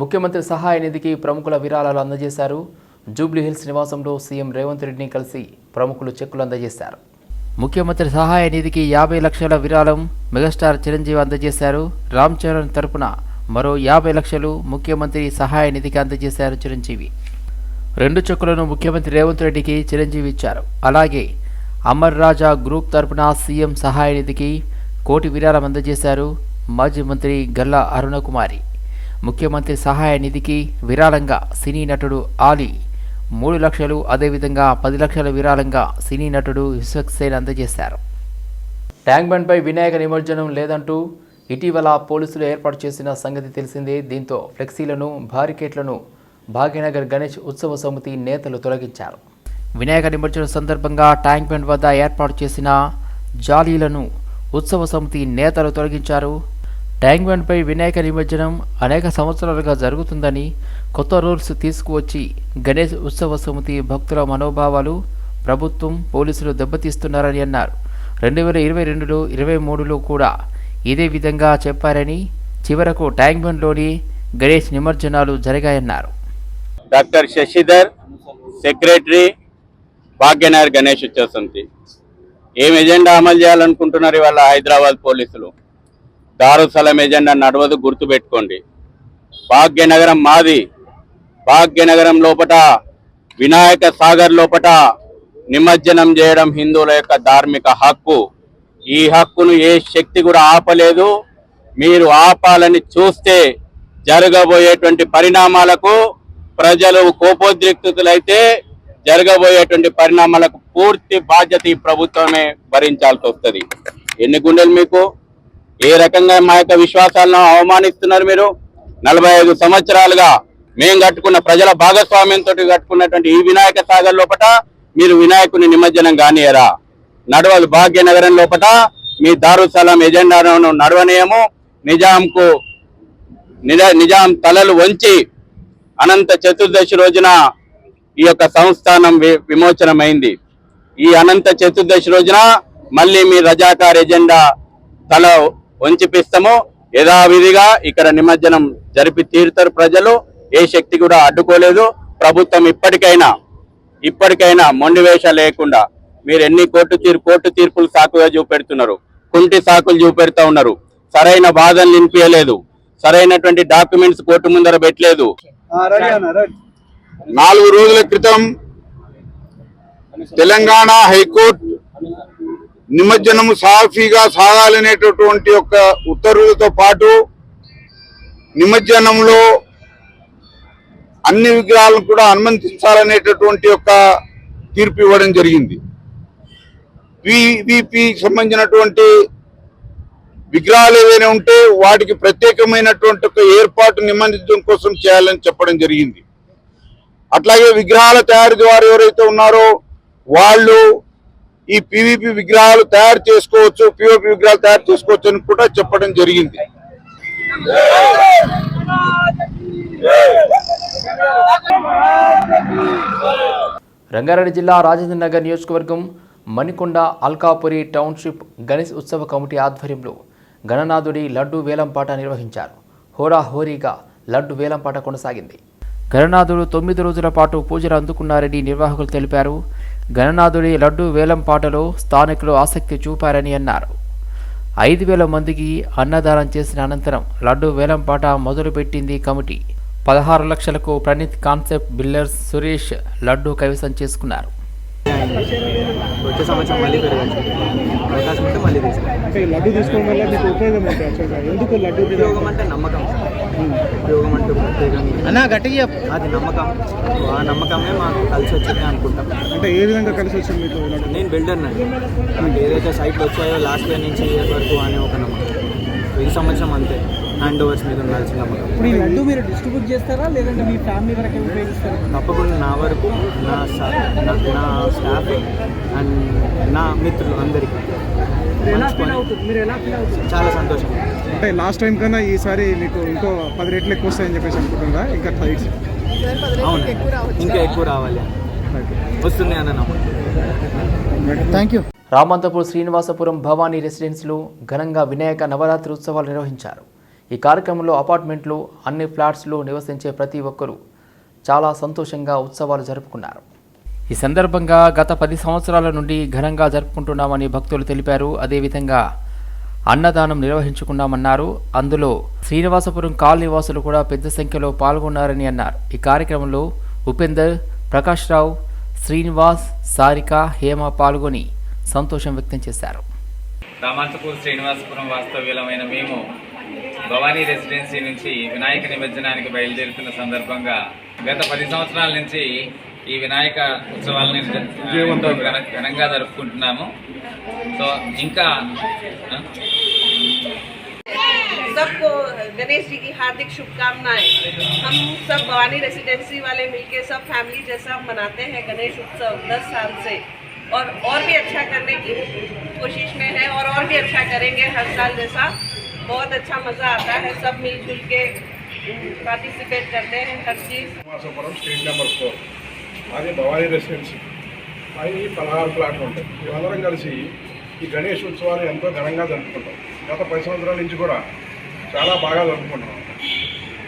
ముఖ్యమంత్రి సహాయ నిధికి ప్రముఖుల విరాళాలు అందజేశారు. జూబ్లీ హిల్స్ నివాసంలో సీఎం రేవంత్ రెడ్డిని కలిసి ప్రముఖులు చెక్కులు అందజేశారు. ముఖ్యమంత్రి సహాయ నిధికి యాభై లక్షల విరాళం మెగాస్టార్ చిరంజీవి అందజేశారు. రామ్ చరణ్ తరపున మరో యాభై లక్షలు ముఖ్యమంత్రి సహాయ నిధికి అందజేశారు చిరంజీవి. రెండు చెక్కులను ముఖ్యమంత్రి రేవంత్ రెడ్డికి చిరంజీవి ఇచ్చారు. అలాగే అమర్ రాజా గ్రూప్ తరపున సీఎం సహాయ నిధికి కోటి విరాళం అందజేశారు మాజీ మంత్రి గల్లా అరుణకుమారి. ముఖ్యమంత్రి సహాయ నిధికి విరాళంగా సినీ నటుడు ఆలీ మూడు లక్షలు అదేవిధంగా పది లక్షల విరాళంగా సినీ నటుడు విశ్వక్ సేన్ అందజేశారు. ట్యాంక్ బండ్పై వినాయక నిమజ్జనం లేదంటూ ఇటీవల పోలీసులు ఏర్పాటు చేసిన సంగతి తెలిసిందే. దీంతో ఫ్లెక్సీలను బారికేట్లను భాగ్యనగర్ గణేష్ ఉత్సవ సమితి నేతలు తొలగించారు. వినాయక నిమజ్జనం సందర్భంగా ట్యాంక్ బండ్ వద్ద ఏర్పాటు చేసిన జాలీలను ఉత్సవ సమితి నేతలు తొలగించారు. ట్యాంక్ బండ్పై వినాయక నిమజ్జనం అనేక సంవత్సరాలుగా జరుగుతుందని కొత్త రూల్స్ తీసుకువచ్చి గణేష్ ఉత్సవ సమితి భక్తుల మనోభావాలు ప్రభుత్వం పోలీసులు దెబ్బతీస్తున్నారని అన్నారు. రెండు వేల ఇరవై రెండులో ఇరవై మూడులో కూడా ఇదే విధంగా చెప్పారని చివరకు ట్యాంక్ బండ్లోని గణేష్ నిమజ్జనాలు జరిగాయన్నారు. డాక్టర్ శశిధర్ సెక్రటరీ భాగ్యనగర్ గణేష్ ఉత్సవ సమితి. ఏం ఎజెండా అమలు చేయాలనుకుంటున్నారు ఇవాళ హైదరాబాద్ పోలీసులు? దారుసలం ఎజెండా నడవదు గుర్తుపెట్టుకోండి. భాగ్యనగరం మాది. భాగ్యనగరం లోపట వినాయక సాగర్ లోపట నిమజ్జనం చేయడం హిందువుల యొక్క ధార్మిక హక్కు. ఈ హక్కును ఏ శక్తి కూడా ఆపలేదు. మీరు ఆపాలని చూస్తే జరగబోయేటువంటి పరిణామాలకు ప్రజలు కోపోద్రిక్తులైతే జరగబోయేటువంటి పరిణామాలకు పూర్తి బాధ్యత ఈ ప్రభుత్వమే భరించాల్సి వస్తుంది. ఎన్ని గుండెలు మీకు? ఏ రకంగా మా యొక్క విశ్వాసాలను అవమానిస్తున్నారు మీరు? నలభై ఐదు సంవత్సరాలుగా మేము కట్టుకున్న ప్రజల భాగస్వామ్యంతో కట్టుకున్నటువంటి ఈ వినాయక సాగర్ లోపట మీరు వినాయకుని నిమజ్జనం కానియరా. నడవదు భాగ్యనగరం లోపట మీ దారుసలాం ఎజెండాను నడవనీయము. నిజాంకు నిజాం తలలు వంచి అనంత చతుర్దశి రోజున ఈ యొక్క సంస్థానం వి- విమోచనమైంది. ఈ అనంత చతుర్దశి రోజున మళ్ళీ మీ రజాకార్ ఎజెండా తల వంచిపిస్తాము. యథావిధిగా ఇక్కడ నిమజ్జనం జరిపి తీరుతారు ప్రజలు. ఏ శక్తి కూడా అడ్డుకోలేదు. ప్రభుత్వం ఇప్పటికైనా ఇప్పటికైనా మొండి వేష లేకుండా మీరు ఎన్ని కోర్టు తీర్పు కోర్టు తీర్పులు సాకుగా చూపెడుతున్నారు? కుంటి సాకులు చూపెడతా ఉన్నారు. సరైన వాదనలు వినిపించలేదు. సరైనటువంటి డాక్యుమెంట్స్ కోర్టు ముందర పెట్టలేదు. నాలుగు రోజుల క్రితం తెలంగాణ హైకోర్టు నిమజ్జనము సాఫీగా సాగాలనేటటువంటి ఒక ఉత్తర్వులతో పాటు నిమజ్జనంలో అన్ని విగ్రహాలను కూడా అనుమతించాలనేటటువంటి ఒక తీర్పు ఇవ్వడం జరిగింది. వివిపి సంబంధించినటువంటి విగ్రహాలు ఏవైనా ఉంటే వాటికి ప్రత్యేకమైనటువంటి ఒక ఏర్పాటు నిమజ్జనం కోసం చేయాలని చెప్పడం జరిగింది. అట్లాగే విగ్రహాల తయారీ వారు ఎవరైతే ఉన్నారో వాళ్ళు ఈ పివిపి విగ్రహాలు తయారు చేసుకోవచ్చు పిఓపి విగ్రహాలు తయారు చేసుకోవచ్చు అని కూడా చెప్పడం జరిగింది. రంగారెడ్డి జిల్లా రాజేంద్ర నగర్ నియోజకవర్గం మణికొండ అల్కాపురి టౌన్షిప్ గణేష్ ఉత్సవ కమిటీ ఆధ్వర్యంలో గణనాథుడి లడ్డు వేలంపాట నిర్వహించారు. హోరాహోరీగా లడ్డు వేలంపాట కొనసాగింది. గణనాథుడు తొమ్మిది రోజుల పాటు పూజలు అందుకున్నారని నిర్వాహకులు తెలిపారు. గణనాథుడి లడ్డు వేలంపాటలో స్థానికులు ఆసక్తి చూపారని అన్నారు. ఐదు వేల మందికి అన్నదానం చేసిన అనంతరం లడ్డు వేలంపాట మొదలుపెట్టింది కమిటీ. పదహారు లక్షలకు ప్రణీత్ కాన్సెప్ట్ బిల్లర్స్ సురేష్ లడ్డు కైవసం చేసుకున్నారు. వచ్చే సంవత్సరం మళ్ళీ పెరగచ్చు అవకాశం ఉంటే మళ్ళీ తీసుకుంటాం. లడ్డు తీసుకోవడం వల్ల మీకు ఉపయోగం ఎందుకు లడ్డు ఉపయోగం? అంటే నమ్మకం. ఉపయోగం అంటే ప్రత్యేకంగా. అన్నా గట్టిగా అది నమ్మకం. ఆ నమ్మకమే మాకు కలిసి వచ్చింది అనుకుంటాం. అంటే ఏ విధంగా కలిసి వచ్చింది మీకు నేను బిల్డర్ నాకు ఏదైతే సైట్లు వచ్చాయో లాస్ట్ ఇయర్ నుంచి ఇయర్ వరకు అనే ఒక నమ్మకం. ఈ సంవత్సరం అంతే. హ్యాండ్ ఓవర్స్ మీద ఉండాల్సిన నమ్మకం. ఇప్పుడు ఈ లడ్డు మీరు డిస్ట్రిబ్యూట్ చేస్తారా? లేదంటే మీ ఫ్యామిలీ వరకే ఉపయోగిస్తారా? తప్పకుండా నా వరకు నా నా- నా స్టాఫ్ అండ్ నా మిత్రులు అందరికీ. మీరు ఎలా ఫీల్ అవుతుంది? చాలా సంతోషం. అంటే లాస్ట్ టైం కన్నా ఈసారి మీకు ఇంకో పది రేట్లు ఎక్కువ వస్తాయని చెప్పేసి అనుకుంటున్నారా? ఇంకా ఫైట్స్ అవును ఇంకా ఎక్కువ రావాలి. వస్తుంది అన్న నమ్మకం. థ్యాంక్ యూ రామంతపూర్ శ్రీనివాసపురం భవానీ రెసిడెన్స్లో ఘనంగా వినాయక నవరాత్రి ఉత్సవాలు నిర్వహించారు. ఈ కార్యక్రమంలో అపార్ట్మెంట్లు అన్ని ఫ్లాట్స్లో నివసించే ప్రతి ఒక్కరూ చాలా సంతోషంగా ఉత్సవాలు జరుపుకున్నారు. ఈ సందర్భంగా గత పది సంవత్సరాల నుండి ఘనంగా జరుపుకుంటున్నామని భక్తులు తెలిపారు. అదేవిధంగా అన్నదానం నిర్వహించుకున్నామన్నారు. అందులో శ్రీనివాసపురం కాలనీవాసులు కూడా పెద్ద సంఖ్యలో పాల్గొన్నారని అన్నారు. ఈ కార్యక్రమంలో ఉపేందర్ ప్రకాష్ రావు శ్రీనివాస్ సారిక హేమ పాల్గొని సంతోషం వ్యక్తం చేశారు. రామాంతపూర్ శ్రీనివాసపురం వాస్తవ్యులమైన మేము భవానీ రెసిడెన్సీ నుంచి వినాయక నిమజ్జనానికి బయలుదేరుతున్న సందర్భంగా గత పది సంవత్సరాల నుంచి ఈ వినాయక ఉత్సవాలని ఎంతో ఘన- ఘనంగా జరుపుకుంటున్నాము సో ఇంకా ఆ? सबको गणेश जी की हार्दिक शुभकामनाएं हम सब भवानी रेसिडेंसी वाले मिलके सब फैमिली जैसा मनाते हैं गणेश उत्सव 10 साल से और और भी अच्छा करने की कोशिश में है और और भी अच्छा करेंगे हर साल जैसा बहुत अच्छा मज़ा आता है सब मिलजुल के पार्टिसिपेट करते हैं हर चीज़ శ్రీనివాసపురం స్ట్రీట్ నెంబర్ ఫోర్ అది భవానీ రెసిడెన్సీ అవి పదహారు ప్లాట్లు ఉంటాయి మేమందరం కలిసి ఈ గణేష్ ఉత్సవాలు ఎంతో ఘనంగా జరుపుకుంటాం గత పది సంవత్సరాల నుంచి కూడా చాలా బాగా జరుపుకుంటున్నాం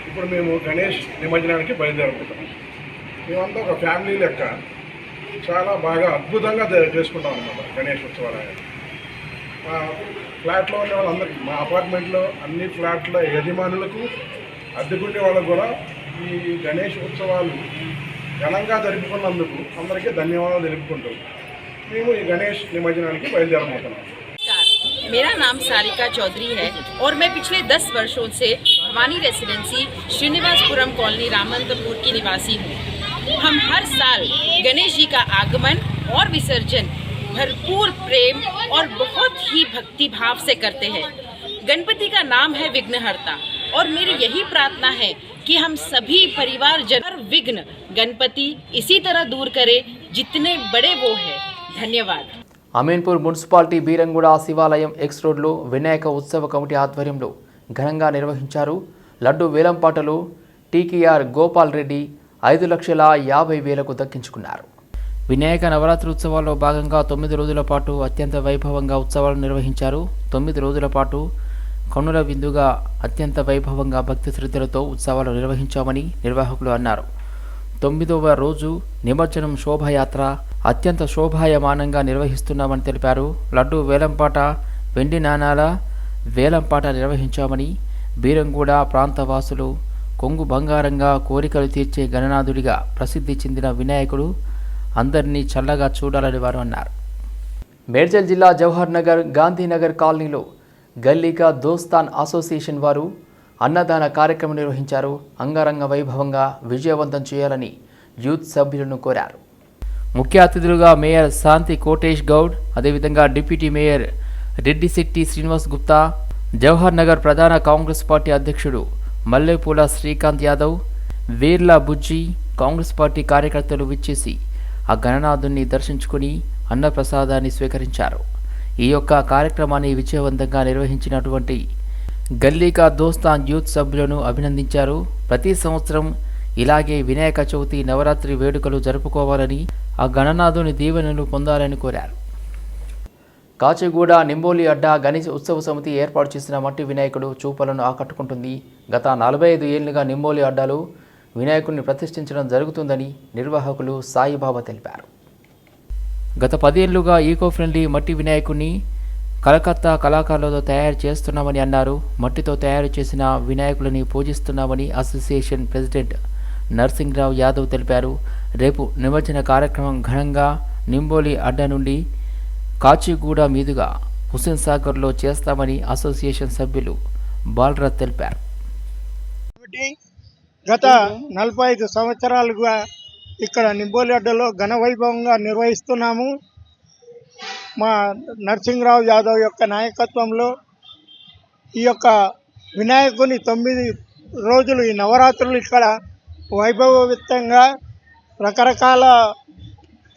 ఇప్పుడు మేము గణేష్ నిమజ్జనానికి బయలుదేరుకుంటాం మేమంతా ఒక ఫ్యామిలీ లెక్క చాలా బాగా అద్భుతంగా జ- చేసుకుంటాం అనమాట గణేష్ ఉత్సవాలు అనేది మా ఫ్లాట్లో ఉండే వాళ్ళందరికీ మా అపార్ట్మెంట్లో అన్ని ఫ్లాట్ల యజమానులకు అద్దెకుండే వాళ్ళకు కూడా ఈ గణేష్ ఉత్సవాలు ఘనంగా జరుపుకున్నందుకు అందరికీ ధన్యవాదాలు తెలుపుకుంటూ మేము ఈ గణేష్ నిమజ్జనానికి బయలుదేరబోతున్నాం नमस्कार मेरा नाम सारिका चौधरी है और मैं पिछले 10 वर्षों से भवानी रेसिडेंसी श्रीनिवासपुरम कॉलोनी रामंतपुर की निवासी हूँ हम हर साल गणेश जी का आगमन और विसर्जन भरपूर प्रेम और बहुत ही भक्ति भाव से करते हैं गणपति का नाम है विघ्नहर्ता और मेरी यही प्रार्थना है कि हम सभी परिवार जन हर विघ्न गणपति इसी तरह दूर करे जितने बड़े वो है धन्यवाद అమీన్పూర్ మున్సిపాలిటీ బీరంగూడ శివాలయం ఎక్స్ రోడ్లో వినాయక ఉత్సవ కమిటీ ఆధ్వర్యంలో ఘనంగా నిర్వహించారు లడ్డు వేలంపాటలో టీకేఆర్ గోపాల్ రెడ్డి ఐదు లక్షల యాభై వేలకు దక్కించుకున్నారు వినాయక నవరాత్రి ఉత్సవాల్లో భాగంగా తొమ్మిది రోజుల పాటు అత్యంత వైభవంగా ఉత్సవాలు నిర్వహించారు. తొమ్మిది రోజుల పాటు కన్నుల విందుగా అత్యంత వైభవంగా భక్తి శ్రద్ధలతో ఉత్సవాలు నిర్వహించామని నిర్వాహకులు అన్నారు. తొమ్మిదవ రోజు నిమజ్జనం శోభాయాత్ర అత్యంత శోభాయమానంగా నిర్వహిస్తున్నామని తెలిపారు. లడ్డు వేలంపాట వెండి నాణాల వేలంపాట నిర్వహించామని బీరంగూడ ప్రాంతవాసులు కొంగు బంగారంగా కోరికలు తీర్చే గణనాథుడిగా ప్రసిద్ధి చెందిన వినాయకుడు అందరినీ చల్లగా చూడాలని వారు అన్నారు. మేడ్చల్ జిల్లా జవహర్ నగర్ గాంధీనగర్ కాలనీలో గల్లీగా దోస్తాన్ అసోసియేషన్ వారు అన్నదాన కార్యక్రమం నిర్వహించారు. అంగరంగ వైభవంగా విజయవంతం చేయాలని యూత్ సభ్యులను కోరారు. ముఖ్య అతిథులుగా మేయర్ శాంతి కోటేష్ గౌడ్ అదేవిధంగా డిప్యూటీ మేయర్ రెడ్డిశెట్టి శ్రీనివాస్ గుప్తా జవహర్ నగర్ ప్రధాన కాంగ్రెస్ పార్టీ అధ్యక్షుడు మల్లెపూల శ్రీకాంత్ యాదవ్ వీర్లా బుజ్జి కాంగ్రెస్ పార్టీ కార్యకర్తలు విచ్చేసి ఆ గణనాథుణ్ణి దర్శించుకుని అన్నప్రసాదాన్ని స్వీకరించారు. ఈ యొక్క కార్యక్రమాన్ని విజయవంతంగా నిర్వహించినటువంటి గల్లీకా దోస్తాన్ యూత్ సభ్యులను అభినందించారు. ప్రతి సంవత్సరం ఇలాగే వినాయక చవితి నవరాత్రి వేడుకలు జరుపుకోవాలని ఆ గణనాథుని దీవెనలు పొందాలని కోరారు. కాచిగూడ నింబోలి అడ్డా గణేష్ ఉత్సవ సమితి ఏర్పాటు చేసిన మట్టి వినాయకుడు చూపలను ఆకట్టుకుంటుంది. గత నలభై ఐదు ఏళ్ళుగా నింబోలి అడ్డాలో వినాయకుడిని ప్రతిష్ఠించడం జరుగుతుందని నిర్వాహకులు సాయిబాబా తెలిపారు. గత పదేళ్ళుగా ఈకో ఫ్రెండ్లీ మట్టి వినాయకుడిని కలకత్తా కళాకారులతో తయారు చేస్తున్నామని అన్నారు. మట్టితో తయారు చేసిన వినాయకులని పూజిస్తున్నామని అసోసియేషన్ ప్రెసిడెంట్ నర్సింగ్రావు యాదవ్ తెలిపారు. రేపు నిమజ్జన కార్యక్రమం ఘనంగా నింబోలి అడ్డ నుండి కాచిగూడ మీదుగా హుస్సేన్ సాగర్లో చేస్తామని అసోసియేషన్ సభ్యులు బాలరాజ్ తెలిపారు. గత నలభై ఐదు సంవత్సరాలుగా ఇక్కడ నింబోలి ఘనవైభవంగా నిర్వహిస్తున్నాము. మా నరసింహరావు యాదవ్ యొక్క నాయకత్వంలో ఈ యొక్క వినాయకుని తొమ్మిది రోజులు ఈ నవరాత్రులు ఇక్కడ వైభవయుతంగా రకరకాల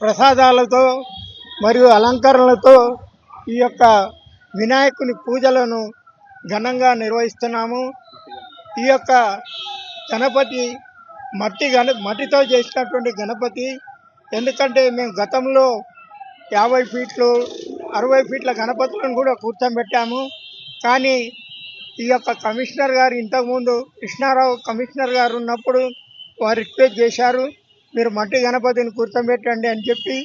ప్రసాదాలతో మరియు అలంకరణలతో ఈ యొక్క వినాయకుని పూజలను ఘనంగా నిర్వహిస్తున్నాము. ఈ యొక్క గణపతి మట్టి గణ మట్టితో చేసినటువంటి గణపతి. ఎందుకంటే మేము గతంలో యాభై ఫీట్లు అరవై ఫీట్ల గణపతులను కూడా కూర్చోబెట్టాము. కానీ ఈ యొక్క కమిషనర్ గారు ఇంతకుముందు కృష్ణారావు కమిషనర్ గారు ఉన్నప్పుడు వారు రిక్వెస్ట్ చేశారు మీరు మట్టి గణపతిని కూర్చోబెట్టండి అని చెప్పి.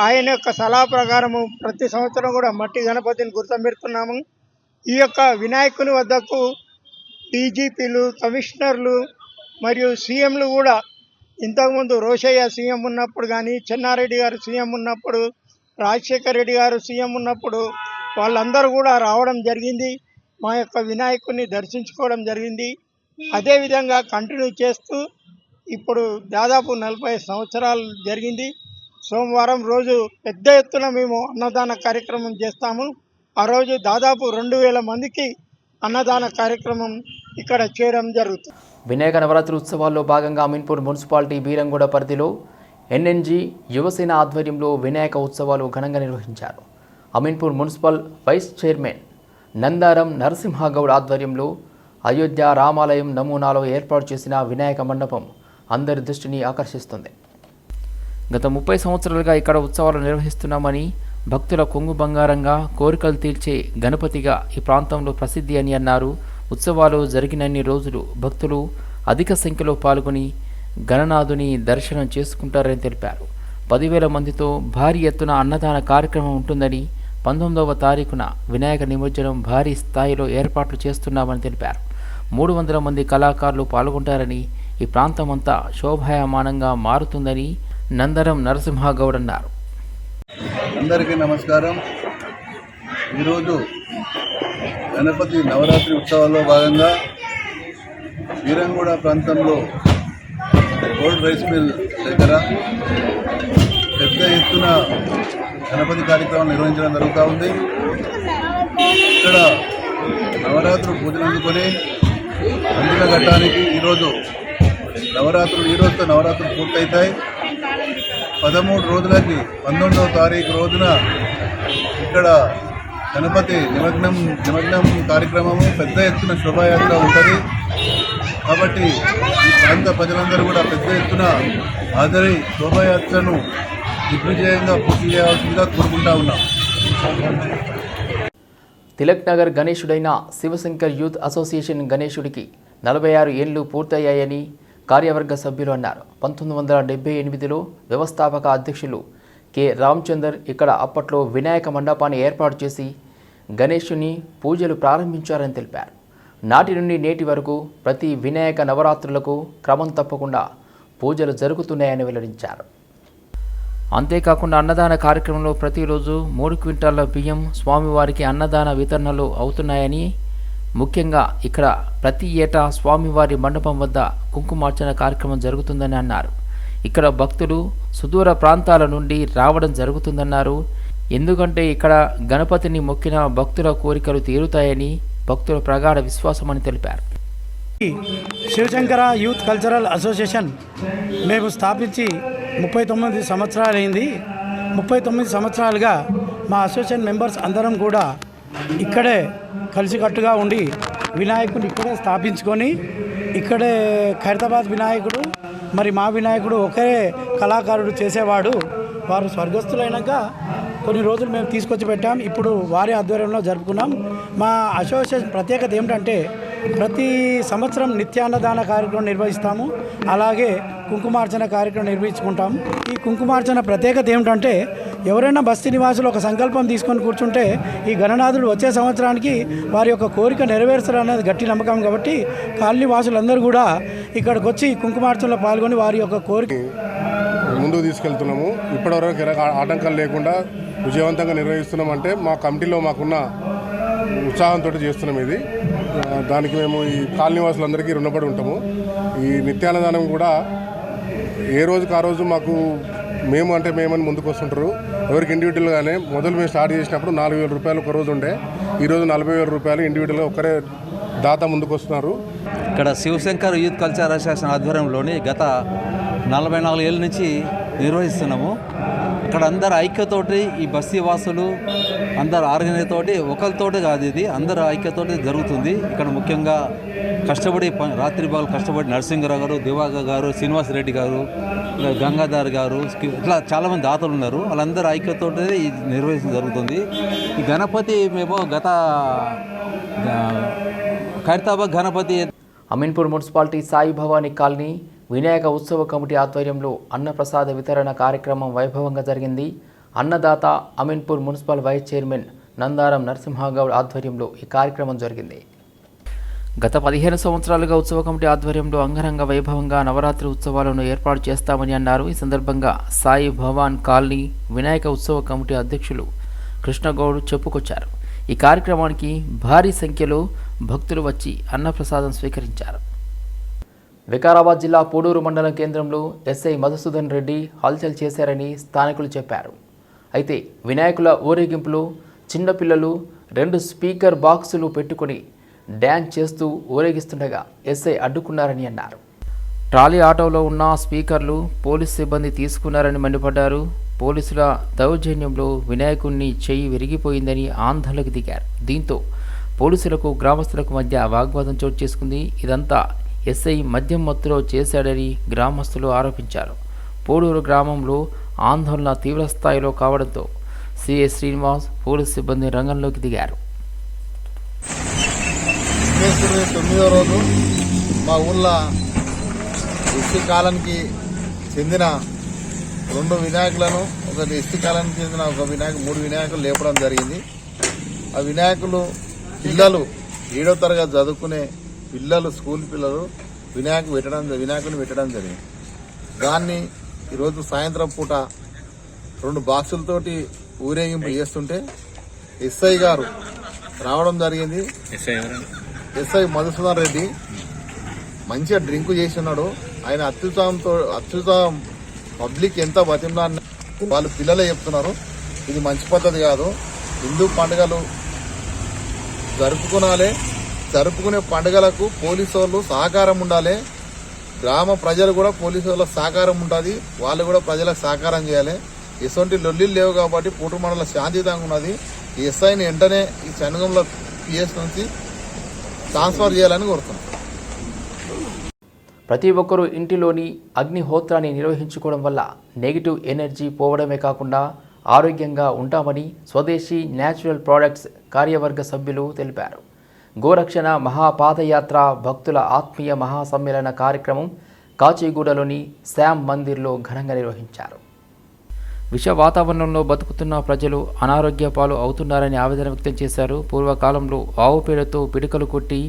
ఆయన యొక్క సలహా ప్రకారము ప్రతి సంవత్సరం కూడా మట్టి గణపతిని కూర్చోబెడుతున్నాము. ఈ యొక్క వినాయకుని వద్దకు డీజీపీలు కమిషనర్లు మరియు సీఎంలు కూడా. ఇంతకుముందు రోషయ్య సీఎం ఉన్నప్పుడు కానీ చెన్నారెడ్డి గారు సీఎం ఉన్నప్పుడు రాజశేఖర్ రెడ్డి గారు సీఎం ఉన్నప్పుడు వాళ్ళందరూ కూడా రావడం జరిగింది. మా యొక్క వినాయకుడిని దర్శించుకోవడం జరిగింది. అదేవిధంగా కంటిన్యూ చేస్తూ ఇప్పుడు దాదాపు నలభై సంవత్సరాలు జరిగింది. సోమవారం రోజు పెద్ద ఎత్తున మేము అన్నదాన కార్యక్రమం చేస్తాము. ఆ రోజు దాదాపు రెండు వేల మందికి అన్నదాన కార్యక్రమం ఇక్కడ చేయడం జరుగుతుంది. వినాయక నవరాత్రి ఉత్సవాల్లో భాగంగా అమీన్పూర్ మున్సిపాలిటీ బీరంగూడ పరిధిలో ఎన్ఎన్జీ యువసేన ఆధ్వర్యంలో వినాయక ఉత్సవాలు ఘనంగా నిర్వహించారు. Ameenpur municipal vice chairman Nandaram Narasimha Goud ఆధ్వర్యంలో అయోధ్య రామాలయం నమూనాలో ఏర్పాటు చేసిన వినాయక మండపం అందరి దృష్టిని ఆకర్షిస్తుంది. గత ముప్పై సంవత్సరాలుగా ఇక్కడ ఉత్సవాలు నిర్వహిస్తున్నామని భక్తుల కొంగు బంగారంగా కోరికలు తీర్చే గణపతిగా ఈ ప్రాంతంలో ప్రసిద్ధి అని అన్నారు ఉత్సవాలు జరిగినన్ని రోజులు భక్తులు అధిక సంఖ్యలో పాల్గొని గణనాథుని దర్శనం చేసుకుంటారని తెలిపారు. పదివేల మందితో భారీ ఎత్తున అన్నదాన కార్యక్రమం ఉంటుందని పంతొమ్మిదవ తారీఖున వినాయక నిమజ్జనం భారీ స్థాయిలో ఏర్పాట్లు చేస్తున్నామని తెలిపారు. మూడు వందల మంది కళాకారులు పాల్గొంటారని ఈ ప్రాంతమంతా శోభాయమానంగా మారుతుందని నందరం నరసింహగౌడ్ అన్నారు. అందరికీ నమస్కారం. ఈరోజు గణపతి నవరాత్రి ఉత్సవాల్లో భాగంగా వీరంగూడ ప్రాంతంలో గోల్డ్ రైస్ మిల్ దగ్గర పెద్ద ఎత్తున గణపతి కార్యక్రమం నిర్వహించడం జరుగుతూ ఉంది. ఇక్కడ నవరాత్రులు పూజలు అందుకొని అందిన ఘట్టానికి ఈరోజు నవరాత్రులు ఈ రోజుతో నవరాత్రులు పూర్తవుతాయి పదమూడు రోజులకి పంతొమ్మిదవ తారీఖు రోజున ఇక్కడ గణపతి నిమగ్నం నిమగ్నం కార్యక్రమము పెద్ద ఎత్తున శోభాయాత్ర ఉంటుంది. కాబట్టి ఈ ప్రాంత ప్రజలందరూ కూడా పెద్ద ఎత్తున హాజరై శోభాయాత్రను దిగ్విజయంగా పూర్తి చేయాల్సిందిగా కోరుకుంటా ఉన్నాం. తిలక్ నగర్ గణేశుడైన శివశంకర్ యూత్ అసోసియేషన్ గణేశుడికి నలభై ఆరు ఏళ్ళు పూర్తయ్యాయని కార్యవర్గ సభ్యులు అన్నారు. పంతొమ్మిది వందల డెబ్బై ఎనిమిదిలో వ్యవస్థాపక అధ్యక్షులు కె. రామచందర్ ఇక్కడ అప్పట్లో వినాయక మండపాన్ని ఏర్పాటు చేసి గణేశుని పూజలు ప్రారంభించారని తెలిపారు. నాటి నుండి నేటి వరకు ప్రతి వినాయక నవరాత్రులకు క్రమం తప్పకుండా పూజలు జరుగుతున్నాయని వెల్లడించారు. అంతేకాకుండా అన్నదాన కార్యక్రమంలో ప్రతిరోజు మూడు క్వింటాల బియ్యం స్వామివారికి అన్నదాన వితరణలు అవుతున్నాయని ముఖ్యంగా ఇక్కడ ప్రతి ఏటా స్వామివారి మండపం వద్ద కుంకుమార్చన కార్యక్రమం జరుగుతుందని అన్నారు. ఇక్కడ భక్తులు సుదూర ప్రాంతాల నుండి రావడం జరుగుతుందన్నారు. ఎందుకంటే ఇక్కడ గణపతిని మొక్కిన భక్తుల కోరికలు తీరుతాయని భక్తుల ప్రగాఢ విశ్వాసమని తెలిపారు. శివశంకర యూత్ కల్చరల్ అసోసియేషన్ మేము స్థాపించి ముప్పై తొమ్మిది సంవత్సరాలైంది. ముప్పై తొమ్మిది సంవత్సరాలుగా మా అసోసియేషన్ మెంబర్స్ అందరం కూడా ఇక్కడే కలిసికట్టుగా ఉండి వినాయకుడిని ఇక్కడే స్థాపించుకొని ఇక్కడే ఖైరతాబాద్ వినాయకుడు మరి మా వినాయకుడు ఒకే కళాకారుడు చేసేవాడు. వారు స్వర్గస్థులైనాక కొన్ని రోజులు మేము తీసుకొచ్చి పెట్టాం. ఇప్పుడు వారి ఆధ్వర్యంలో జరుపుకున్నాం. మా అసోసియేషన్ ప్రత్యేకత ఏమిటంటే ప్రతి సంవత్సరం నిత్యాన్నదాన కార్యక్రమం నిర్వహిస్తాము. అలాగే కుంకుమార్చన కార్యక్రమం నిర్వహించుకుంటాం ఈ కుంకుమార్చన ప్రత్యేకత ఏమిటంటే ఎవరైనా బస్తీ నివాసులు ఒక సంకల్పం తీసుకొని కూర్చుంటే ఈ గణనాథుడు వచ్చే సంవత్సరానికి వారి యొక్క కోరిక నెరవేరుస్తారు అనేది గట్టి నమ్మకం కాబట్టి కాలనీ వాసులందరూ కూడా ఇక్కడికి వచ్చి కుంకుమార్చనలో పాల్గొని వారి యొక్క కోరిక ముందుకు తీసుకెళ్తున్నాము. ఇప్పటివరకు ఆటంకాలు లేకుండా విజయవంతంగా నిర్వహిస్తున్నామంటే మా కమిటీలో మాకున్న ఉత్సాహంతో చేస్తున్నాం ఇది. దానికి మేము ఈ కాలనీవాసులందరికీ రుణపడి ఉంటాము. ఈ నిత్యాన్నదానం కూడా ఏ రోజుకు ఆ రోజు మాకు మేము అంటే మేమని ముందుకు వస్తుంటారు. ఎవరికి ఇండివిజువల్గానే మొదలు మేము స్టార్ట్ చేసినప్పుడు నాలుగు వేల రూపాయలు ఒక రోజు ఉండే. ఈరోజు నలభై వేల రూపాయలు ఇండివిజువల్గా ఒకరే దాత ముందుకు వస్తున్నారు. ఇక్కడ శివశంకర్ యూత్ కల్చర్ అసోసియేషన్ ఆధ్వర్యంలోని గత నలభై నాలుగు ఏళ్ళ నుంచి నిర్వహిస్తున్నాము. ఇక్కడ అందరు ఐక్యతోటి ఈ బస్తీ వాసులు అందరు ఆర్గనైజ్ తోటి ఒకరితోటి కాదు ఇది అందరు ఐక్యతోటి జరుగుతుంది. ఇక్కడ ముఖ్యంగా కష్టపడి రాత్రి పగలు కష్టపడి నరసింహరావు గారు దివాకర్ గారు శ్రీనివాస్ రెడ్డి గారు గంగాధర్ గారు ఇట్లా చాలామంది దాతలు ఉన్నారు. వాళ్ళందరూ ఐక్యతోటి ఇది నిర్వహించడం జరుగుతుంది. ఈ గణపతి మేము గత ఖైరతాబాద్ గణపతి అమీన్పూర్ మున్సిపాలిటీ సాయి భవానీ కాలనీ వినాయక ఉత్సవ కమిటీ ఆధ్వర్యంలో అన్నప్రసాద వితరణ కార్యక్రమం వైభవంగా జరిగింది. అన్నదాత Ameenpur municipal vice chairman Nandaram Narasimha Goud ఆధ్వర్యంలో ఈ కార్యక్రమం జరిగింది. గత పదిహేను సంవత్సరాలుగా ఉత్సవ కమిటీ ఆధ్వర్యంలో అంగరంగ వైభవంగా నవరాత్రి ఉత్సవాలను ఏర్పాటు చేస్తామని అన్నారు. ఈ సందర్భంగా సాయి భవాన్ కాలనీ వినాయక ఉత్సవ కమిటీ అధ్యక్షులు కృష్ణగౌడ్ చెప్పుకొచ్చారు. ఈ కార్యక్రమానికి భారీ సంఖ్యలో భక్తులు వచ్చి అన్నప్రసాదం స్వీకరించారు. వికారాబాద్ జిల్లా పోడూరు మండలం కేంద్రంలో ఎస్ఐ మధుసూదన్ రెడ్డి హల్చల్ చేశారని స్థానికులు చెప్పారు. అయితే వినాయకుల ఊరేగింపులో చిన్నపిల్లలు రెండు స్పీకర్ బాక్సులు పెట్టుకుని డ్యాన్స్ చేస్తూ ఊరేగిస్తుండగా ఎస్ఐ అడ్డుకున్నారని అన్నారు. ట్రాలీ ఆటోలో ఉన్న స్పీకర్లు పోలీస్ సిబ్బంది తీసుకున్నారని మండిపడ్డారు. పోలీసుల దౌర్జన్యంలో వినాయకుణ్ణి చెయ్యి విరిగిపోయిందని ఆందోళనకు దిగారు. దీంతో పోలీసులకు గ్రామస్తులకు మధ్య వాగ్వాదం చోటు చేసుకుంది. ఇదంతా ఎస్ఐ మద్యం మత్తులో చేశాడని గ్రామస్తులు ఆరోపించారు. పోడూరు గ్రామంలో ఆందోళన తీవ్రస్థాయిలో కావడంతో సిఐ శ్రీనివాస్ పోలీసు సిబ్బంది రంగంలోకి దిగారు. తొమ్మిదో రోజు మా ఊళ్ళో ఎస్సీ కాలానికి చెందిన రెండు వినాయకులను ఒకటి ఎస్టీ కాలానికి చెందిన ఒక వినాయకు మూడు వినాయకులు లేపడం జరిగింది. ఆ వినాయకులు పిల్లలు ఏడో తరగతి చదువుకునే పిల్లలు స్కూల్ పిల్లలు వినాయకు పెట్టడం వినాయకుని పెట్టడం జరిగింది. దాన్ని ఈరోజు సాయంత్రం పూట రెండు బాక్సులతోటి ఊరేగింపు చేస్తుంటే ఎస్ఐ గారు రావడం జరిగింది. ఎస్ఐ మధుసూదన్ రెడ్డి మంచిగా డ్రింక్ చేసి ఉన్నాడు ఆయన అత్యుత్సాహంతో అత్యుత్సాహం పబ్లిక్ ఎంత బతిమలా వాళ్ళు పిల్లలే చెప్తున్నారు. ఇది మంచి పద్ధతి కాదు. హిందూ పండుగలు జరుపుకునాలి. జరుపుకునే పండుగలకు పోలీసు వాళ్ళు సహకారం ఉండాలి. గ్రామ ప్రజలు కూడా పోలీసు వాళ్ళ సహకారం ఉంటుంది వాళ్ళు కూడా ప్రజలకు సహకారం చేయాలి. ఎటువంటి లొల్లిలు లేవు కాబట్టి పూట మండల శాంతియుతంగా ఉన్నది. ఈ ఎస్ఐని వెంటనే ఈ శనగంలో పిఎస్ నుంచి ట్రాన్స్ఫర్ చేయాలని కోరుతున్నాం. ప్రతి ఒక్కరూ ఇంటిలోని అగ్నిహోత్రాన్ని నిర్వహించుకోవడం వల్ల నెగిటివ్ ఎనర్జీ పోవడమే కాకుండా ఆరోగ్యంగా ఉంటామని స్వదేశీ న్యాచురల్ ప్రోడక్ట్స్ కార్యవర్గ సభ్యులు తెలిపారు. గోరక్షణ మహాపాదయాత్ర భక్తుల ఆత్మీయ మహాసమ్మేళన కార్యక్రమం కాచిగూడలోని శ్యామ్ మందిర్లో ఘనంగా నిర్వహించారు. విష వాతావరణంలో బతుకుతున్న ప్రజలు అనారోగ్య పాలు అవుతున్నారని ఆవేదన వ్యక్తం చేశారు. పూర్వకాలంలో ఆవు పేడతో పిడకలు కొట్టి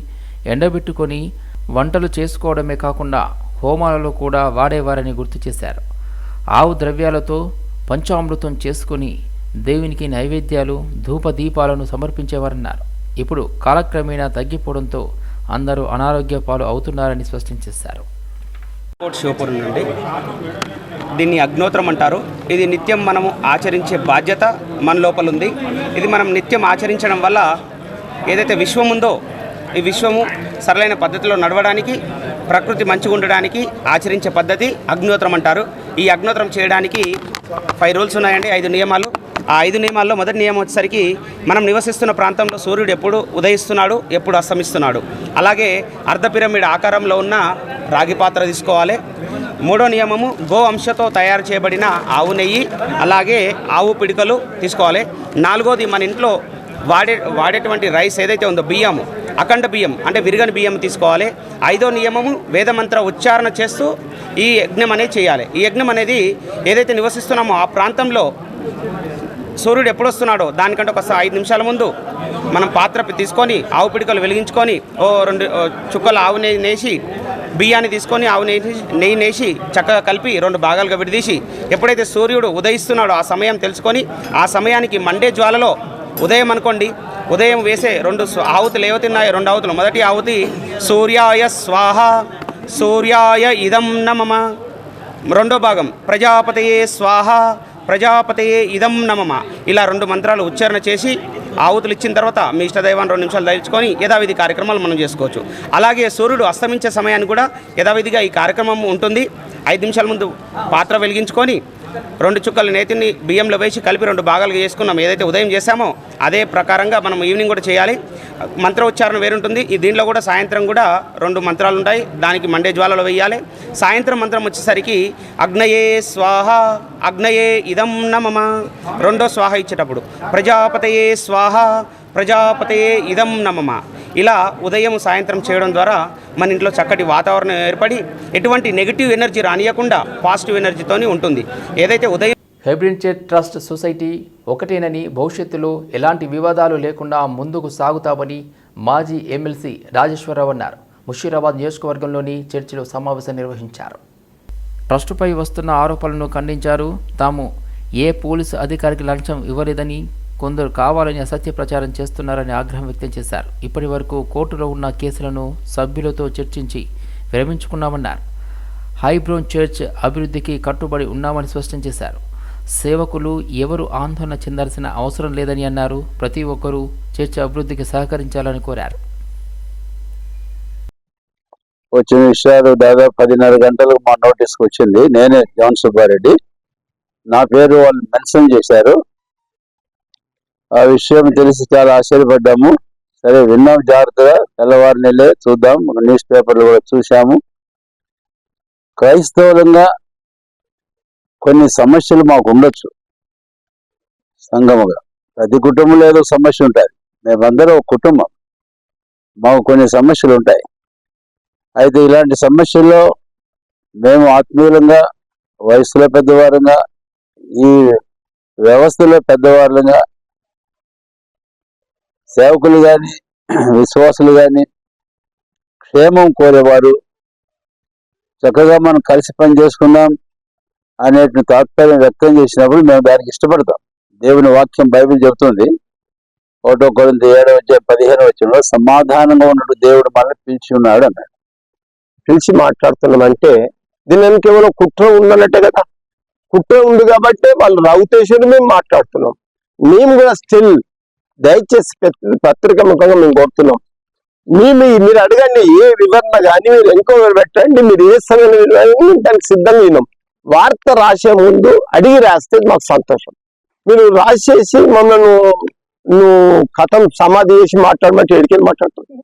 ఎండబెట్టుకొని వంటలు చేసుకోవడమే కాకుండా హోమాలలో కూడా వాడేవారని గుర్తు చేశారు. ఆవు ద్రవ్యాలతో పంచామృతం చేసుకుని దేవునికి నైవేద్యాలు ధూపదీపాలను సమర్పించేవారన్నారు. ఇప్పుడు కాలక్రమేణా తగ్గిపోవడంతో అందరూ అనారోగ్య పాలు అవుతున్నారని స్పష్టం చేశారు. శివపురం నుండి దీన్ని అగ్నోత్రం అంటారు. ఇది నిత్యం మనము ఆచరించే బాధ్యత మన లోపల ఉంది. ఇది మనం నిత్యం ఆచరించడం వల్ల ఏదైతే విశ్వం ఉందో ఈ విశ్వము సరళైన పద్ధతిలో నడవడానికి ప్రకృతి మంచిగా ఉండడానికి ఆచరించే పద్ధతి అగ్నోత్రం అంటారు. ఈ అగ్నోత్రం చేయడానికి ఫైవ్ రూల్స్ ఉన్నాయండి ఐదు నియమాలు. ఆ ఐదు నియమాల్లో మొదటి నియమం వచ్చేసరికి మనం నివసిస్తున్న ప్రాంతంలో సూర్యుడు ఎప్పుడు ఉదయిస్తున్నాడు ఎప్పుడు అస్తమిస్తున్నాడు. అలాగే అర్ధ పిరమిడ్ ఆకారంలో ఉన్న రాగి పాత్ర తీసుకోవాలి. మూడో నియమము గో అంశతో తయారు చేయబడిన ఆవు నెయ్యి అలాగే ఆవు పిడికలు తీసుకోవాలి. నాలుగోది మన ఇంట్లో వాడే వాడేటువంటి రైస్ ఏదైతే ఉందో బియ్యము అఖండ బియ్యం అంటే విరిగని బియ్యం తీసుకోవాలి. ఐదో నియమము వేదమంత్ర ఉచ్చారణ చేస్తూ ఈ యజ్ఞం అనేది చేయాలి. ఈ యజ్ఞం అనేది ఏదైతే నివసిస్తున్నామో ఆ ప్రాంతంలో సూర్యుడు ఎప్పుడు వస్తున్నాడో? దానికంటే ఒక ఐదు నిమిషాల ముందు మనం పాత్ర తీసుకొని ఆవు పిడికలు వెలిగించుకొని ఓ రెండు ఓ చుక్కల ఆవు నెయ్యి నేసి బియ్యాన్ని తీసుకొని ఆవు నెయ్యి నెయ్యి నేసి చక్కగా కలిపి రెండు భాగాలుగా విడదీసి ఎప్పుడైతే సూర్యుడు ఉదయిస్తున్నాడో ఆ సమయం తెలుసుకొని ఆ సమయానికి మండే జ్వాలలో ఉదయం అనుకోండి ఉదయం వేసే రెండు స్వ- ఆవుతులు ఏవతిన్నాయి రెండు ఆవుతులు. మొదటి ఆవుతి సూర్యాయ స్వాహ సూర్యాయ ఇదం నమమ. రెండో భాగం ప్రజాపతయే స్వాహ ప్రజాపతయే ఇదం నమమ. ఇలా రెండు మంత్రాలు ఉచ్చారణ చేసి ఆవుతులు ఇచ్చిన తర్వాత మీ ఇష్టదైవాన్ని రెండు నిమిషాలు దయచుకొని యథావిధి కార్యక్రమాలు మనం చేసుకోవచ్చు. అలాగే సూర్యుడు అస్తమించే సమయాన్ని కూడా యథావిధిగా ఈ కార్యక్రమం ఉంటుంది. ఐదు నిమిషాల ముందు పాత్ర వెలిగించుకొని రెండు చుక్కల నేతిని బియ్యంలో వేసి కలిపి రెండు భాగాలుగా చేసుకున్నాం. ఏదైతే ఉదయం చేశామో అదే ప్రకారంగా మనం ఈవినింగ్ కూడా చేయాలి. మంత్ర ఉచ్చారణ వేరుంటుంది. ఈ దీనిలో కూడా సాయంత్రం కూడా రెండు మంత్రాలు ఉంటాయి. దానికి మండే జ్వాలలో వేయాలి. సాయంత్రం మంత్రం వచ్చేసరికి అగ్నయే స్వాహ అగ్నయే ఇదం నమమ రెండో స్వాహ ఇచ్చేటప్పుడు. ప్రజాపతయే స్వాహ ప్రజాపతయే ఇదం నమమ. ఇలా ఉదయం సాయంత్రం చేయడం ద్వారా మన ఇంట్లో చక్కటి వాతావరణం ఏర్పడి ఎటువంటి నెగిటివ్ ఎనర్జీ రానియకుండా పాజిటివ్ ఎనర్జీతోనే ఉంటుంది. ఏదైతే ఉదయం హైబ్రిడ్ ట్రస్ట్ సొసైటీ ఒకటేనని భవిష్యత్తులో ఎలాంటి వివాదాలు లేకుండా ముందుకు సాగుతామని మాజీ ఎమ్మెల్సీ రాజేశ్వరరావు అన్నారు. ముషీరాబాద్ నియోజకవర్గంలోని చర్చిలో సమావేశం నిర్వహించారు. ట్రస్టుపై వస్తున్న ఆరోపణలను ఖండించారు. తాము ఏ పోలీసు అధికారికి లంచం ఇవ్వలేదని కొందరు కావాలని అసత్య ప్రచారం చేస్తున్నారని ఆగ్రహం వ్యక్తం చేశారు. ఇప్పటి వరకు కోర్టులో ఉన్న కేసులను సభ్యులతో చర్చించి విరమించుకున్నామన్నారు. హైబ్రోన్ చర్చ్ అభివృద్ధికి కట్టుబడి ఉన్నామని స్పష్టం చేశారు. సేవకులు ఎవరు ఆందోళన చెందాల్సిన అవసరం లేదని అన్నారు. ప్రతి ఒక్కరూ చర్చ్ అభివృద్ధికి సహకరించాలని కోరారు. వచ్చిన విషయాలు దాదాపు పదిన్నర గంటలకు మా నోటీస్కి వచ్చింది. నేనే జాన్ సుబ్బారెడ్డి. నా పేరు వాళ్ళు మెన్షన్ చేశారు. ఆ విషయం తెలిసి చాలా ఆశ్చర్యపడ్డాము. సరే విన్నాం జాగ్రత్తగా. తెల్లవారినెళ్ళే చూద్దాం. న్యూస్ పేపర్లు కూడా చూసాము క్రైస్తవులంగా కొన్ని సమస్యలు మాకు ఉండొచ్చు. సంగముగా ప్రతి కుటుంబంలో ఏదో సమస్య ఉంటుంది మేమందరం ఒక కుటుంబం. మాకు కొన్ని సమస్యలు ఉంటాయి. అయితే ఇలాంటి సమస్యల్లో మేము ఆత్మీయులంగా వయసులో పెద్దవారంగా ఈ వ్యవస్థలో పెద్దవాళ్ళంగా సేవకులు కానీ విశ్వాసులు కానీ క్షేమం కోరేవారు. చక్కగా మనం కలిసి పని చేసుకుందాం అనేటిని తాత్పర్యం వ్యక్తం చేసినప్పుడు మేము దానికి ఇష్టపడతాం. దేవుని వాక్యం బైబిల్ చెబుతుంది. ఒకటో కొరింది ఏడవ వచ్చే పదిహేను వచ్చిన సమాధానంగా ఉన్నట్టు దేవుడు మనల్ని పిలిచి ఉన్నాడు అన్నాడు. పిలిచి మాట్లాడుతున్నాం అంటే దీని వెనక కేవలం కుట్ర ఉందన్నట్టే కదా. కుట్ర ఉంది కాబట్టి వాళ్ళు రౌతేశ్వరుడు మేము మాట్లాడుతున్నాం. మేము కూడా స్టిల్ దయచేసి పత్రి- పత్రిక ముఖంగా మేము కోరుతున్నాం. మీ మీ- మీరు అడగండి ఏ వివరణ కానీ మీరు ఎంక్వైరీ పెట్టండి మీరు ఏ సమయం దానికి సిద్ధంగా విన్నాం వార్త రాసే ముందు అడిగి రాస్తే మాకు సంతోషం. మీరు రాసేసి మమ్మల్ని నువ్వు కథం సమాధి చేసి మాట్లాడమంటే ఎడికి మాట్లాడుతున్నావు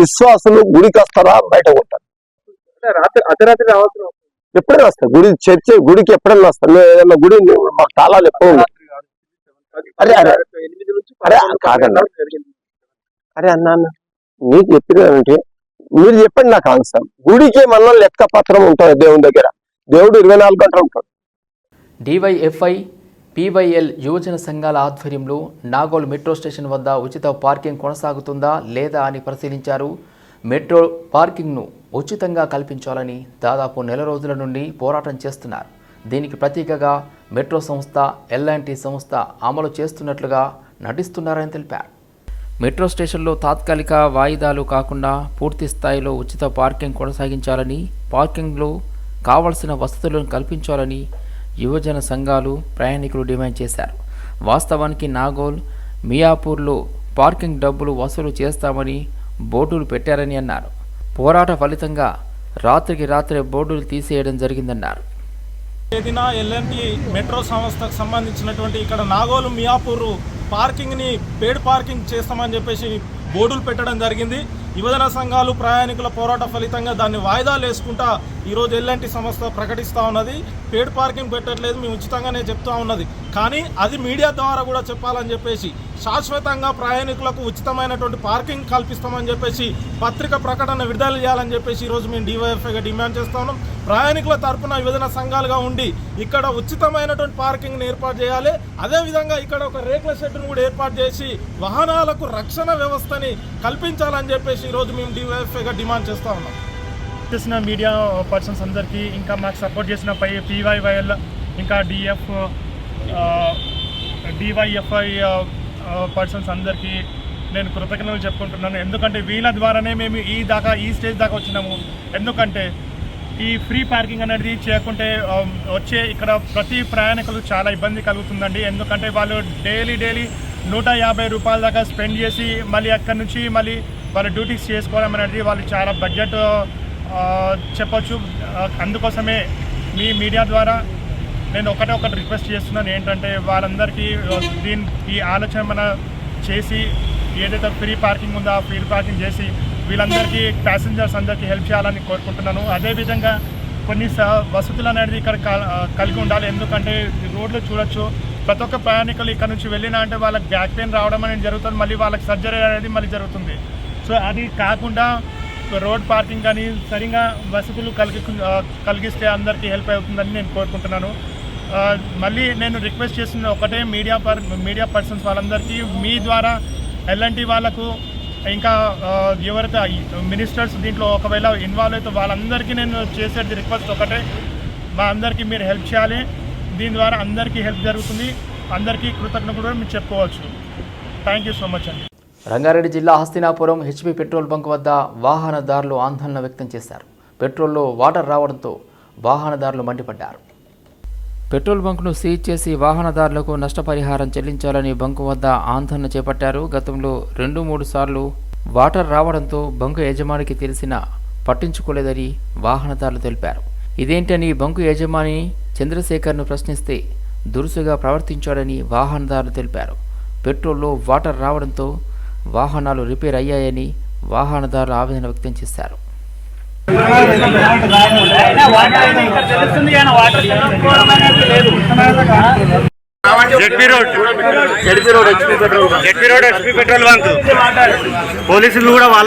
విశ్వాసులు గుడికి వస్తారా బయట రాత్రి అర్ధరాత్రి రావాల్సిన ఎప్పుడైనా వస్తారు గుడి చర్చ గుడికి ఎప్పుడైనా వస్తారు మేము ఏదైనా గుడి మాకు తాళాలు ఎప్పుడు అరే అరే. అరే కాదండి అరే అన్న అన్న. నీకు చెప్పినానంటే మీరు చెప్పండి నాకు ఆన్సర్. గుడికి ఏమన్నా లెక్క పత్రం ఉంటుంది దేవుని దగ్గర. దేవుడు ఇరవై నాలుగు గంటలు ఉంటాడు. డివైఎఫ్ఐ పీవైఎల్ యువజన సంఘాల ఆధ్వర్యంలో నాగోల్ మెట్రో స్టేషన్ వద్ద ఉచిత పార్కింగ్ కొనసాగుతుందా లేదా అని పరిశీలించారు. మెట్రో పార్కింగ్ను ఉచితంగా కల్పించాలని దాదాపు నెల రోజుల నుండి పోరాటం చేస్తున్నారు. దీనికి ప్రతీకగా మెట్రో సంస్థ ఎల్ఎన్టీ సంస్థ అమలు చేస్తున్నట్లుగా నటిస్తున్నారని తెలిపారు. మెట్రో స్టేషన్లో తాత్కాలిక వాయిదాలు కాకుండా పూర్తి స్థాయిలో ఉచిత పార్కింగ్ కొనసాగించాలని పార్కింగ్లో కావలసిన వసతులను కల్పించాలని యువజన సంఘాలు ప్రయాణికులు డిమాండ్ చేశారు. వాస్తవానికి నాగోల్ మియాపూర్లో పార్కింగ్ డబ్బులు వసూలు చేస్తామని బోర్డులు పెట్టారని అన్నారు. పోరాట ఫలితంగా రాత్రికి రాత్రే బోర్డులు తీసేయడం జరిగిందన్నారు. తేదీన ఎల్ఎన్టీ మెట్రో సంస్థకు సంబంధించినటువంటి ఇక్కడ నాగోలు మియాపూర్ పార్కింగ్ని పేడ్ పార్కింగ్ చేస్తామని చెప్పేసి బోర్డులు పెట్టడం జరిగింది. యువజన సంఘాలు ప్రయాణికుల పోరాట ఫలితంగా దాన్ని వాయిదాలు వేసుకుంటా ఈరోజు ఎల్ఎన్టీ సంస్థ ప్రకటిస్తూ ఉన్నది. పేడ్ పార్కింగ్ పెట్టట్లేదు మేము ఉచితంగానే చెప్తా ఉన్నది. కానీ అది మీడియా ద్వారా కూడా చెప్పాలని చెప్పేసి శాశ్వతంగా ప్రయాణికులకు ఉచితమైనటువంటి పార్కింగ్ కల్పిస్తామని చెప్పేసి పత్రిక ప్రకటన విడుదల చేయాలని చెప్పేసి ఈరోజు మేము డివైఎఫ్ఐగా డిమాండ్ చేస్తా ఉన్నాం. ప్రయాణికుల తరఫున యువజన సంఘాలుగా ఉండి ఇక్కడ ఉచితమైనటువంటి పార్కింగ్ని ఏర్పాటు చేయాలి. అదేవిధంగా ఇక్కడ ఒక రేకుల షెడ్ను కూడా ఏర్పాటు చేసి వాహనాలకు రక్షణ వ్యవస్థని కల్పించాలని చెప్పేసి ఈరోజు మేము డివైఎఫ్ఐగా డిమాండ్ చేస్తూ ఉన్నాం. చేసిన మీడియా పర్సన్స్ అందరికీ ఇంకా మాకు సపోర్ట్ చేసిన పై పీవైవైఎల్ ఇంకా డిఎఫ్ డివైఎఫ్ఐ పర్సన్స్ అందరికీ నేను కృతజ్ఞతలు చెప్పుకుంటున్నాను. ఎందుకంటే వీళ్ళ ద్వారానే మేము ఈ దాకా ఈ స్టేజ్ దాకా వచ్చినాము. ఎందుకంటే ఈ ఫ్రీ పార్కింగ్ అనేది చేయకుంటే వచ్చే ఇక్కడ ప్రతి ప్రయాణికులు చాలా ఇబ్బంది కలుగుతుందండి. ఎందుకంటే వాళ్ళు డైలీ డైలీ నూట యాభై రూపాయల దాకా స్పెండ్ చేసి మళ్ళీ అక్కడి నుంచి మళ్ళీ వాళ్ళ డ్యూటీస్ చేసుకోవడం అనేది వాళ్ళు చాలా బడ్జెట్ ఆ, చెప్పొచ్చు. అందుకోసమే మీ మీడియా ద్వారా నేను ఒకటే ఒకటి రిక్వెస్ట్ చేస్తున్నాను. ఏంటంటే వాళ్ళందరికీ దీని ఈ ఆలోచన మన చేసి ఏదైతే ఫ్రీ పార్కింగ్ ఉందో ఆ ఫ్రీ పార్కింగ్ చేసి వీళ్ళందరికీ ప్యాసింజర్స్ అందరికీ హెల్ప్ చేయాలని కోరుకుంటున్నాను. అదేవిధంగా కొన్ని స వసతులు అనేది ఇక్కడ కలిగి ఉండాలి. ఎందుకంటే రోడ్లు చూడొచ్చు ప్రతి ఒక్క ప్రయాణికులు ఇక్కడ నుంచి వెళ్ళినా అంటే వాళ్ళకి బ్యాక్ పెయిన్ రావడం అనేది జరుగుతుంది మళ్ళీ వాళ్ళకి సర్జరీ అనేది మళ్ళీ జరుగుతుంది. సో అది కాకుండా రోడ్ పార్కింగ్ కానీ సరిగా వసతులు కలిగి కలిగిస్తే అందరికీ హెల్ప్ అవుతుందని నేను కోరుకుంటున్నాను. మళ్ళీ నేను రిక్వెస్ట్ చేస్తున్న ఒకటే మీడియా పర్ మీడియా పర్సన్స్ వాళ్ళందరికీ మీ ద్వారా ఎలాంటి వాళ్ళకు ఇంకా ఎవరైతే మినిస్టర్స్ దీంట్లో ఒకవేళ ఇన్వాల్వ్ అయితే వాళ్ళందరికీ నేను చేసేది రిక్వెస్ట్ ఒకటే. మా అందరికీ మీరు హెల్ప్ చేయాలి. దీని ద్వారా అందరికీ హెల్ప్ జరుగుతుంది. అందరికీ కృతజ్ఞతలు కూడా మీరు చెప్పుకోవచ్చు. థ్యాంక్ యూ సో మచ్ అండి. రంగారెడ్డి జిల్లా హస్తినాపురం హెచ్పి పెట్రోల్ బంక్ వద్ద వాహనదారులు ఆందోళన వ్యక్తం చేశారు. పెట్రోల్లో వాటర్ రావడంతో వాహనదారులు మండిపడ్డారు. పెట్రోల్ బంక్ను సీజ్ చేసి వాహనదారులకు నష్టపరిహారం చెల్లించాలని బంకు వద్ద ఆందోళన చేపట్టారు. గతంలో రెండు మూడు సార్లు వాటర్ రావడంతో బంకు యజమానికి తెలిసినా పట్టించుకోలేదని వాహనదారులు తెలిపారు. ఇదేంటని బంకు యజమాని చంద్రశేఖర్ను ప్రశ్నిస్తే దురుసుగా ప్రవర్తించాడని వాహనదారులు తెలిపారు. పెట్రోల్లో వాటర్ రావడంతో వాహనాలు రిపేర్ అయ్యాయని వాహనదారులు ఆవేదన వ్యక్తం చేశారు. ZP road. ZP road HP petrol ZP road HP petrol bunk. పోలీసులు కూడా వాళ్ళ